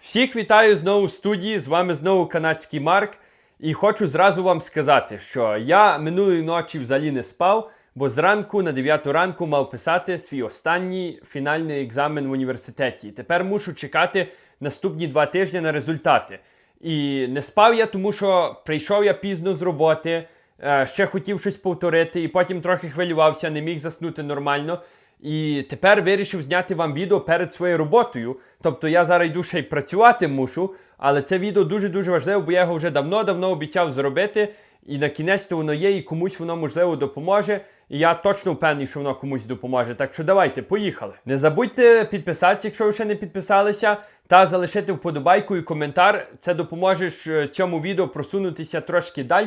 Всіх вітаю знову в студії. З вами знову канадський Марк. І хочу зразу вам сказати, що я минулої ночі взагалі не спав, бо зранку на 9 ранку мав писати свій останній фінальний екзамен в університеті. Тепер мушу чекати наступні два тижні на результати. І не спав я, тому що прийшов я пізно з роботи, е, ще хотів щось повторити, і потім трохи хвилювався, не міг заснути нормально. І тепер вирішив зняти вам відео перед своєю роботою. Тобто я зараз йду ще й працювати мушу, але це відео дуже-дуже важливе, бо я його вже давно-давно обіцяв зробити. І на кінець воно є, і комусь воно можливо допоможе. І я точно впевнений, що воно комусь допоможе. Так що давайте, поїхали. Не забудьте підписатися, якщо ви ще не підписалися, та залишити вподобайку і коментар. Це допоможе цьому відео просунутися трошки далі,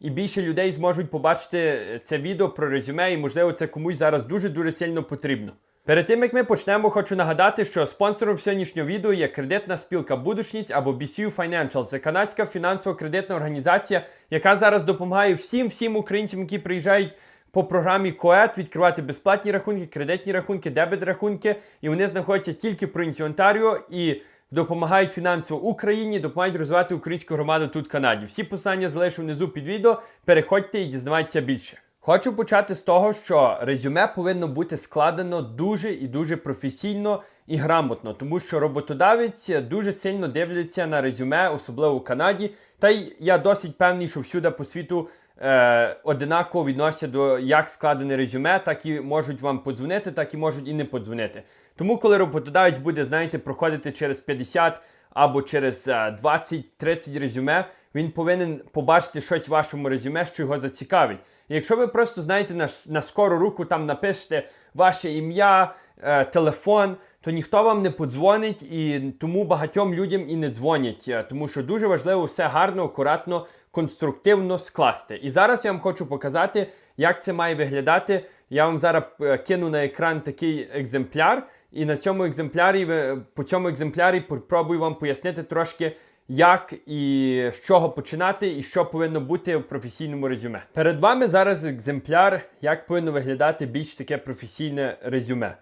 і більше людей зможуть побачити це відео про резюме, і можливо це комусь зараз дуже-дуже сильно потрібно. Перед тим як ми почнемо, хочу нагадати, що спонсором сьогоднішнього відео є кредитна спілка Будучність або BCU Financial. Це канадська фінансово-кредитна організація, яка зараз допомагає всім всім українцям, які приїжджають по програмі КОЕТ відкривати безплатні рахунки, кредитні рахунки, дебет рахунки, і вони знаходяться тільки в провінції Онтаріо і допомагають фінансово Україні, допомагають розвивати українську громаду тут в Канаді. Всі посилання залишу внизу під відео. Переходьте і дізнавайтеся більше. Хочу почати з того, що резюме повинно бути складено дуже і дуже професійно і грамотно, тому що роботодавець дуже сильно дивляться на резюме, особливо в Канаді. Та й я досить певний, що всюди по світу е, одинаково відносяться до як складене резюме, так і можуть вам подзвонити, так і можуть і не подзвонити. Тому, коли роботодавець буде, знаєте, проходити через 50 або через е, 20-30 резюме, він повинен побачити щось в вашому резюме, що його зацікавить. І якщо ви просто знаєте на, на скору руку там напишете ваше ім'я, е, телефон, то ніхто вам не подзвонить, і тому багатьом людям і не дзвонять, е, тому що дуже важливо все гарно, акуратно, конструктивно скласти. І зараз я вам хочу показати, як це має виглядати. Я вам зараз е, кину на екран такий екземпляр, і на цьому екземплярі по цьому екземплярі попробую вам пояснити трошки. Як і з чого починати, і що повинно бути в професійному резюме. Перед вами зараз екземпляр, як повинно виглядати більш таке професійне резюме.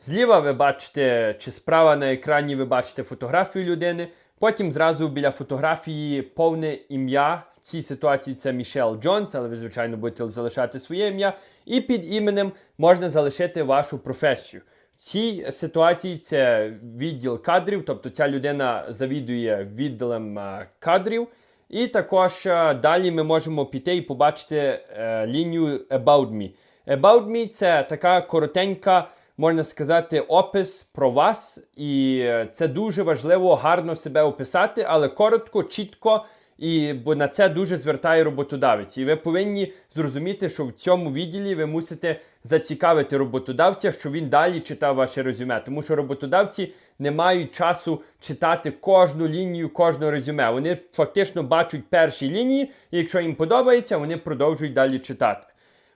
Зліва ви бачите, чи справа на екрані ви бачите фотографію людини. Потім зразу біля фотографії повне ім'я. В цій ситуації це Мішел Джонс, але ви, звичайно, будете залишати своє ім'я. І під іменем можна залишити вашу професію. В цій ситуації це відділ кадрів, тобто ця людина завідує відділом е, кадрів. І також е, далі ми можемо піти і побачити е, лінію About Me. About Me це така коротенька, можна сказати, опис про вас. І це дуже важливо гарно себе описати, але коротко, чітко. І бо на це дуже звертає роботодавець. І ви повинні зрозуміти, що в цьому відділі ви мусите зацікавити роботодавця, що він далі читав ваше резюме. Тому що роботодавці не мають часу читати кожну лінію кожного резюме. Вони фактично бачать перші лінії, і якщо їм подобається, вони продовжують далі читати.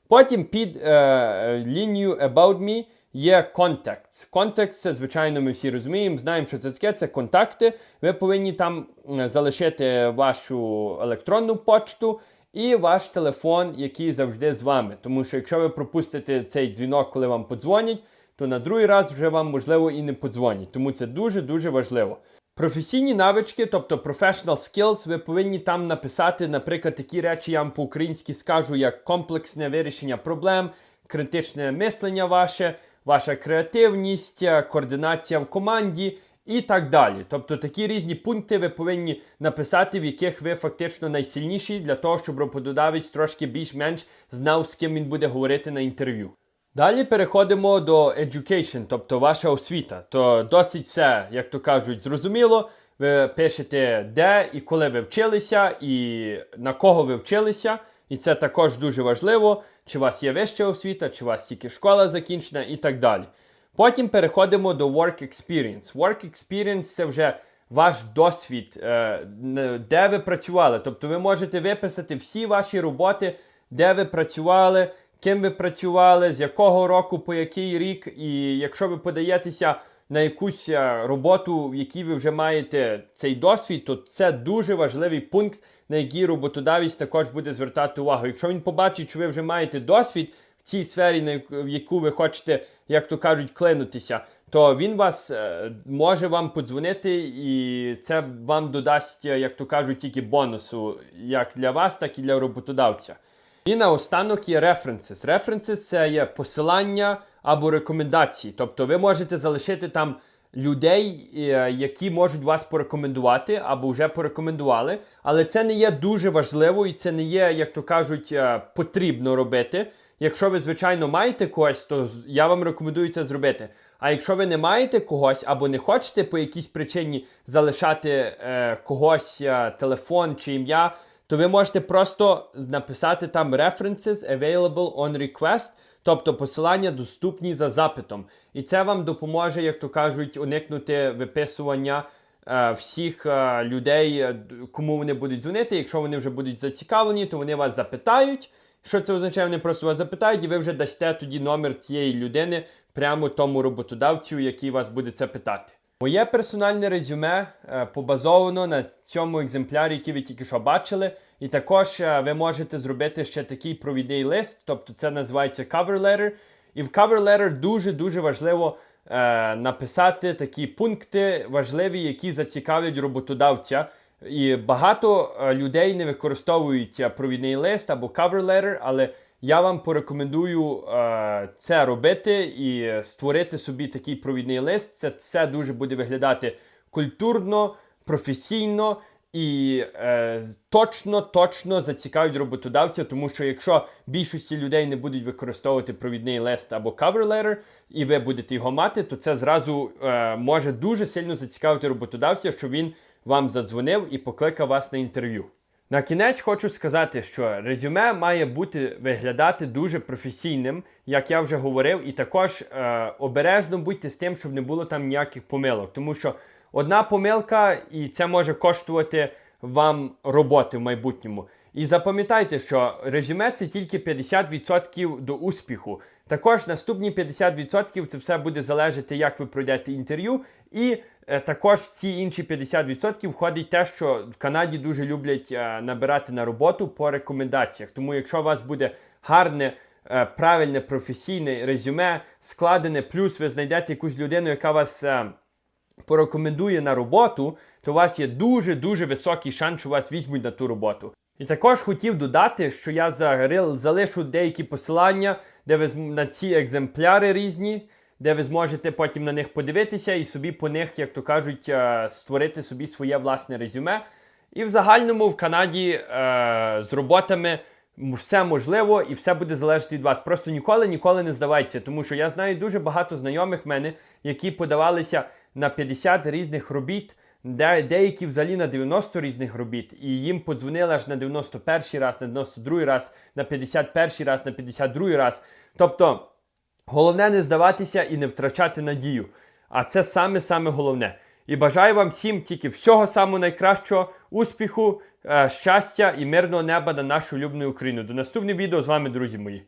Потім під е, лінією About Me є Contacts. Contacts, це, звичайно, ми всі розуміємо, знаємо, що це таке, це контакти. Ви повинні там залишити вашу електронну почту і ваш телефон, який завжди з вами. Тому що якщо ви пропустите цей дзвінок, коли вам подзвонять, то на другий раз вже вам, можливо, і не подзвонять. Тому це дуже-дуже важливо. Професійні навички, тобто professional skills, ви повинні там написати, наприклад, такі речі, я вам по-українськи скажу, як комплексне вирішення проблем, критичне мислення ваше, ваша креативність, е, координація в команді і так далі. Тобто такі різні пункти ви повинні написати, в яких ви фактично найсильніші, для того, щоб роботодавець трошки більш-менш знав, з ким він буде говорити на інтерв'ю. Далі переходимо до education, тобто ваша освіта. То досить все, як то кажуть, зрозуміло. Ви пишете, де і коли ви вчилися, і на кого ви вчилися. І це також дуже важливо, чи у вас є вища освіта, чи у вас тільки школа закінчена і так далі. Потім переходимо до work experience. Work experience це вже ваш досвід, е, де ви працювали. Тобто ви можете виписати всі ваші роботи, де ви працювали, ким ви працювали, з якого року по який рік. І якщо ви подаєтеся на якусь е, роботу, в якій ви вже маєте цей досвід, то це дуже важливий пункт, на який роботодавець також буде звертати увагу. Якщо він побачить, що ви вже маєте досвід в цій сфері, в яку ви хочете, як то кажуть, клинутися, то він вас е, може вам подзвонити, і це вам додасть, е, як то кажуть, тільки бонусу, як для вас, так і для роботодавця. І наостанок є references. References – це є посилання або рекомендації. Тобто ви можете залишити там людей, е, які можуть вас порекомендувати або вже порекомендували. Але це не є дуже важливо і це не є, як то кажуть, е, потрібно робити. Якщо ви, звичайно, маєте когось, то я вам рекомендую це зробити. А якщо ви не маєте когось або не хочете по якійсь причині залишати е, когось е, телефон чи ім'я, то ви можете просто написати там references available on request, тобто посилання доступні за запитом. І це вам допоможе, як то кажуть, уникнути виписування е, всіх е, людей, е, кому вони будуть дзвонити. Якщо вони вже будуть зацікавлені, то вони вас запитають. Що це означає? Вони просто вас запитають, і ви вже дасте тоді номер тієї людини прямо тому роботодавцю, який вас буде це питати. Моє персональне резюме е, побазовано на цьому екземплярі, який ви тільки що бачили. І також е, ви можете зробити ще такий провідний лист, тобто це називається cover letter. І в cover letter дуже-дуже важливо е, написати такі пункти важливі, які зацікавлять роботодавця. І багато е, людей не використовують провідний лист або cover letter, але я вам порекомендую е, це робити і створити собі такий провідний лист. Це все дуже буде виглядати культурно, професійно і е, точно, точно зацікавить роботодавця, тому що якщо більшості людей не будуть використовувати провідний лист або cover letter, і ви будете його мати, то це зразу е, може дуже сильно зацікавити роботодавця, що він вам задзвонив і покликав вас на інтерв'ю. На кінець хочу сказати, що резюме має бути виглядати дуже професійним, як я вже говорив, і також е, обережно будьте з тим, щоб не було там ніяких помилок. Тому що одна помилка, і це може коштувати вам роботи в майбутньому. І запам'ятайте, що резюме це тільки 50% до успіху. Також наступні 50% це все буде залежати, як ви пройдете інтерв'ю. І е, також в ці інші 50% входить те, що в Канаді дуже люблять е, набирати на роботу по рекомендаціях. Тому якщо у вас буде гарне, е, правильне професійне резюме, складене, плюс ви знайдете якусь людину, яка вас. е, порекомендує на роботу, то у вас є дуже-дуже високий шанс, що вас візьмуть на ту роботу. І також хотів додати, що я залишу деякі посилання, де ви на ці екземпляри різні, де ви зможете потім на них подивитися і собі по них, як то кажуть, е, створити собі своє власне резюме. І в загальному в Канаді е, з роботами все можливо і все буде залежати від вас. Просто ніколи ніколи не здавайтеся, тому що я знаю дуже багато знайомих мене, які подавалися на 50 різних робіт, де, деякі взагалі на 90 різних робіт, і їм подзвонили аж на 91 раз, на 92 раз, на 51 раз, на 52 раз. Тобто. Головне не здаватися і не втрачати надію. А це саме-саме головне. І бажаю вам всім тільки всього самого найкращого, успіху, е, щастя і мирного неба на нашу улюблену Україну. До наступного відео з вами, друзі мої.